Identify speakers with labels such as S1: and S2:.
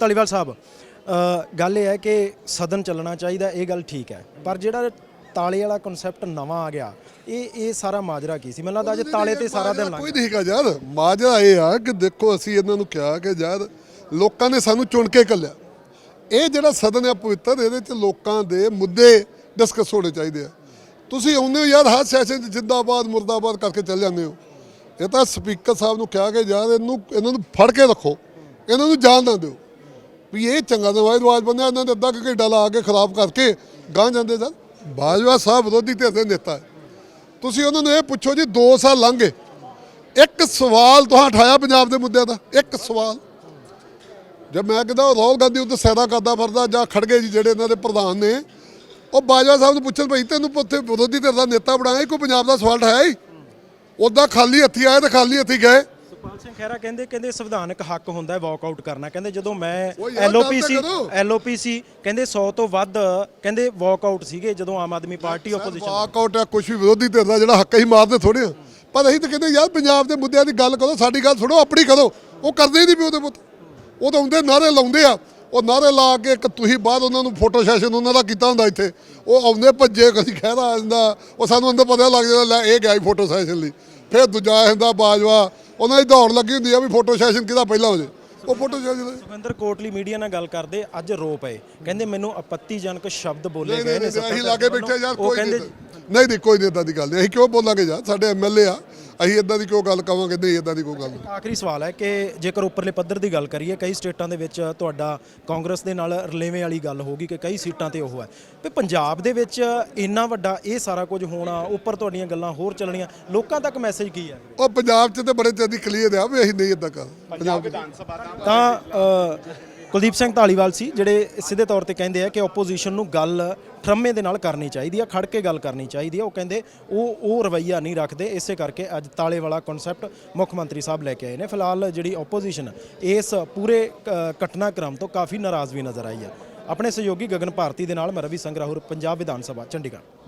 S1: ਧਾਲੀਵਾਲ ਸਾਹਿਬ ਅ, ਗੱਲ ਇਹ ਹੈ ਕਿ ਸਦਨ ਚੱਲਣਾ ਚਾਹੀਦਾ ਇਹ ਗੱਲ ਠੀਕ ਹੈ। ਪਰ ਜਿਹੜਾ ਤਾਲੇ ਵਾਲਾ ਕਨਸੈਪਟ ਨਵਾਂ ਆ ਗਿਆ ਇਹ ਇਹ ਸਾਰਾ ਮਾਜਰਾ ਕੀ ਸੀ? ਮੈਨੂੰ ਲੱਗਦਾ ਅੱਜ ਤਾਲੇ ਤੇ ਸਾਰਾ ਦਿਨ ਲੰਘ
S2: ਕੋਈ ਨਹੀਂ ਹੈਗਾ ਯਾਰ। ਮਾਜਰਾ ਇਹ ਆ ਕਿ ਦੇਖੋ ਅਸੀਂ ਇਹਨਾਂ ਨੂੰ ਕਿਹਾ ਕਿ ਯਾਰ ਲੋਕਾਂ ਨੇ ਸਾਨੂੰ ਚੁਣ ਕੇ ਕੱਲਿਆ। ਇਹ ਜਿਹੜਾ ਸਦਨ ਹੈ ਪਵਿੱਤਰ ਇਹਦੇ ਚ ਲੋਕਾਂ ਦੇ ਮੁੱਦੇ ਡਿਸਕਸ ਹੋਣੇ ਚਾਹੀਦੇ ਆ। ਤੁਸੀਂ ਆਉਂਦੇ ਹੋ ਯਾਰ ਹਰ ਸੈਸ਼ਨ 'ਚ ਜਿੰਦਾਬਾਦ ਮੁਰਦਾਬਾਦ ਕਰਕੇ ਚੱਲ ਜਾਂਦੇ ਹੋ। ਇਹ ਤਾਂ ਸਪੀਕਰ ਸਾਹਿਬ ਨੂੰ ਕਿਹਾ ਕਿ ਯਾਰ ਇਹਨੂੰ ਇਹਨਾਂ ਨੂੰ ਫੜ ਕੇ ਰੱਖੋ। ਇਹਨਾਂ ਨੂੰ ਜਾਣ ਨਾ ਦਿਓ। ਵੀ ਇਹ ਚੰਗਾ ਨਵਾਜ਼ ਨਵਾਜ਼ ਬੰਦੇ ਇਹਨਾਂ ਦੇ ਅੱਧਾ ਕੁ ਘੰਟਾ ਲਾ ਕੇ ਖਰਾਬ ਕਰਕੇ ਗਾਂ ਜਾਂਦੇ ਸਨ। ਬਾਜਵਾ ਸਾਹਿਬ ਵਿਰੋਧੀ ਧਿਰ ਦੇ ਨੇਤਾ ਤੁਸੀਂ ਉਹਨਾਂ ਨੂੰ ਇਹ ਪੁੱਛੋ ਜੀ 2 ਸਾਲ ਲੰਘ ਗਏ। ਇੱਕ ਸਵਾਲ ਤੁਹਾਂ ਠਾਇਆ ਪੰਜਾਬ ਦੇ ਮੁੱਦਿਆਂ ਦਾ, ਇੱਕ ਸਵਾਲ। ਜਦ ਮੈਂ ਕਹਿੰਦਾ ਰਾਹੁਲ ਗਾਂਧੀ ਉੱਤੇ ਸੈਦਾ ਕਰਦਾ ਫਿਰਦਾ ਜਾਂ ਖੜਗੇ ਜੀ ਜਿਹੜੇ ਇਹਨਾਂ ਦੇ ਪ੍ਰਧਾਨ ਨੇ, ਉਹ ਬਾਜਵਾ ਸਾਹਿਬ ਨੂੰ ਪੁੱਛਣ ਭਈ ਤੈਨੂੰ ਉੱਥੇ ਵਿਰੋਧੀ ਧਿਰ ਦਾ ਨੇਤਾ ਬਣਾਇਆ ਕੋਈ ਪੰਜਾਬ ਦਾ ਸਵਾਲ ਠਾਇਆ ਹੀ। ਉਦਾਂ ਖਾਲੀ ਹੱਥੀ ਆਏ ਤੇ ਖਾਲੀ ਹੱਥੀ ਗਏ।
S1: ਸੁਖਪਾਲ ਸਿੰਘ ਖਹਿਰਾ ਕਹਿੰਦੇ ਕਹਿੰਦੇ ਸੰਵਿਧਾਨਕ ਹੱਕ ਹੁੰਦਾ ਹੈ ਵਾਕਆਊਟ ਕਰਨਾ। ਕਹਿੰਦੇ ਜਦੋਂ ਮੈਂ ਐਲਓਪੀਸੀ। ਐਲਓਪੀਸੀ ਕਹਿੰਦੇ 100 ਤੋਂ ਵੱਧ ਕਹਿੰਦੇ ਵਾਕਆਊਟ ਸੀਗੇ ਜਦੋਂ Aam Aadmi party opposition
S2: walkout ਆ ਕੁਝ ਵੀ ਵਿਰੋਧੀ ਧਿਰ ਦਾ ਜਿਹੜਾ ਹੱਕ ਹੀ ਮਾਰਦੇ ਥੋੜੇ ਪਰ ਅਸੀਂ ਤਾਂ ਕਹਿੰਦੇ ਯਾਰ ਪੰਜਾਬ ਦੇ ਮੁੱਦਿਆਂ ਦੀ ਗੱਲ ਕਰੋ ਸਾਡੀ ਗੱਲ ਸੁਣੋ ਆਪਣੀ ਕਰੋ। ਉਹ ਕਰਦੇ ਹੀ ਨਹੀਂ ਵੀ ਉਹਦੇ ਪੁੱਤ। ਉਹ ਤਾਂ ਹੁੰਦੇ ਨਾਰੇ ਲਾਉਂਦੇ ਆ। ਉਹ ਨਾਰੇ ਲਾ ਕੇ ਇੱਕ ਤੁਸੀਂ ਬਾਅਦ ਉਹਨਾਂ ਨੂੰ ਫੋਟੋ ਸੈਸ਼ਨ ਉਹਨਾਂ ਦਾ ਕੀਤਾ ਹੁੰਦਾ ਇੱਥੇ। ਉਹ ਆਉਂਦੇ ਭੱਜੇ ਕਦੀ ਖਹਿਰਾ ਆ ਜਾਂਦਾ ਉਹ ਸਾਨੂੰ ਅੰਦਰ ਪਤਾ ਲੱਗ ਜਾਂਦਾ ਲੈ ਇਹ ਗਿਆ ਫੋਟੋ ਸੈਸ਼ਨ ਲਈ। ਫਿਰ ਦੂਜਾ ਹੁੰਦਾ ਬਾਜਵਾ ਉਹਨਾਂ ਦੀ ਦੌੜ ਲੱਗੀ ਹੁੰਦੀ ਆ ਵੀ ਫੋਟੋ ਸੈਸ਼ਨ ਕਿਹਦਾ ਪਹਿਲਾਂ ਹੋ ਜੇ। ਉਹ photo session
S1: Sukhwinder Kotli media ਨਾਲ ਗੱਲ ਕਰਦੇ ਅੱਜ ਰੋ ਪਏ। ਕਹਿੰਦੇ ਮੈਨੂੰ ਆਪੱਤੀਜਨਕ ਸ਼ਬਦ ਬੋਲੇ ਗਏ ਨੇ
S2: ਅਸੀਂ ਲਾਗੇ। ਬੈਠੇ ਯਾਰ ਕੋਈ
S1: ਕਹਿੰਦੇ
S2: ਨਹੀਂ ਨਹੀਂ ਨਹੀਂ ਕੋਈ ਨਹੀਂ ਇਦਾਂ ਦੀ ਗੱਲ ਨਹੀਂ ਅਸੀਂ ਕਿਉਂ ਬੋਲਾਂਗੇ ਯਾਰ? ਸਾਡੇ ਐਮਐਲਏ ਆ। ਅਸੀਂ ਇਦਾਂ ਦੀ ਕਿਉਂ ਗੱਲ ਕਵਾਂਗੇ? ਨਹੀਂ ਇਦਾਂ ਦੀ ਕੋਈ ਗੱਲ ਨਹੀਂ।
S1: ਆਖਰੀ ਸਵਾਲ ਹੈ ਕਿ ਜੇਕਰ ਉੱਪਰਲੇ ਪੱਧਰ ਦੀ ਗੱਲ ਕਰੀਏ ਕਈ ਸਟੇਟਾਂ ਦੇ ਵਿੱਚ ਤੁਹਾਡਾ ਕਾਂਗਰਸ ਦੇ ਨਾਲ ਰਲੇਵੇਂ ਵਾਲੀ ਗੱਲ ਹੋਗੀ ਕਿ ਕਈ ਸੀਟਾਂ ਤੇ ਉਹ ਹੈ। ਵੀ ਪੰਜਾਬ ਦੇ ਵਿੱਚ ਇੰਨਾ ਵੱਡਾ ਇਹ ਸਾਰਾ ਕੁਝ ਹੋਣਾ ਉੱਪਰ ਤੁਹਾਡੀਆਂ ਗੱਲਾਂ ਹੋਰ ਚੱਲਣੀਆਂ ਲੋਕਾਂ ਤੱਕ ਮੈਸੇਜ ਕੀ ਹੈ?
S2: ਉਹ ਪੰਜਾਬ 'ਚ ਤੇ ਬੜੇ ਚਿਰ ਦੀ ਕਲੀਅਰ ਆ ਵੀ ਅਸੀਂ ਨਹੀਂ ਇਦਾਂ ਕਰ ਪੰਜਾਬ
S1: ਤਾਂ ਅ, ਕੁਲਦੀਪ ਸਿੰਘ ਢਾਲੀਵਾਲ ਸੀ, ਜਿਹੜੇ ਸਿੱਧੇ ਤੌਰ ਤੇ ਕਹਿੰਦੇ ਆ ਕਿ ਆਪੋਜੀਸ਼ਨ ਨੂੰ ਗੱਲ ਠਰਮੇ ਦੇ ਨਾਲ ਕਰਨੀ ਚਾਹੀਦੀ ਆ ਖੜ ਕੇ ਗੱਲ ਕਰਨੀ ਚਾਹੀਦੀ ਆ। ਉਹ ਕਹਿੰਦੇ ਉਹ ਉਹ ਰਵਈਆ ਨਹੀਂ ਰੱਖਦੇ, ਇਸੇ ਕਰਕੇ ਅੱਜ ਤਾਲੇ ਵਾਲਾ ਕਨਸੈਪਟ ਮੁੱਖ ਮੰਤਰੀ ਸਾਹਿਬ ਲੈ ਕੇ ਆਏ ਨੇ। ਫਿਲਹਾਲ ਜਿਹੜੀ ਆਪੋਜੀਸ਼ਨ ਇਸ ਪੂਰੇ ਘਟਨਾਕ੍ਰਮ ਤੋਂ ਕਾਫੀ ਨਾਰਾਜ਼ ਵੀ ਨਜ਼ਰ ਆਈ ਆ। ਆਪਣੇ ਸਹਿਯੋਗੀ ਗਗਨ ਭਾਰਤੀ ਦੇ ਨਾਲ ਮੈਂ ਰਵੀ ਸੰਗਰਾਹੁਰ, ਪੰਜਾਬ ਵਿਧਾਨ ਸਭਾ, ਚੰਡੀਗੜ੍ਹ।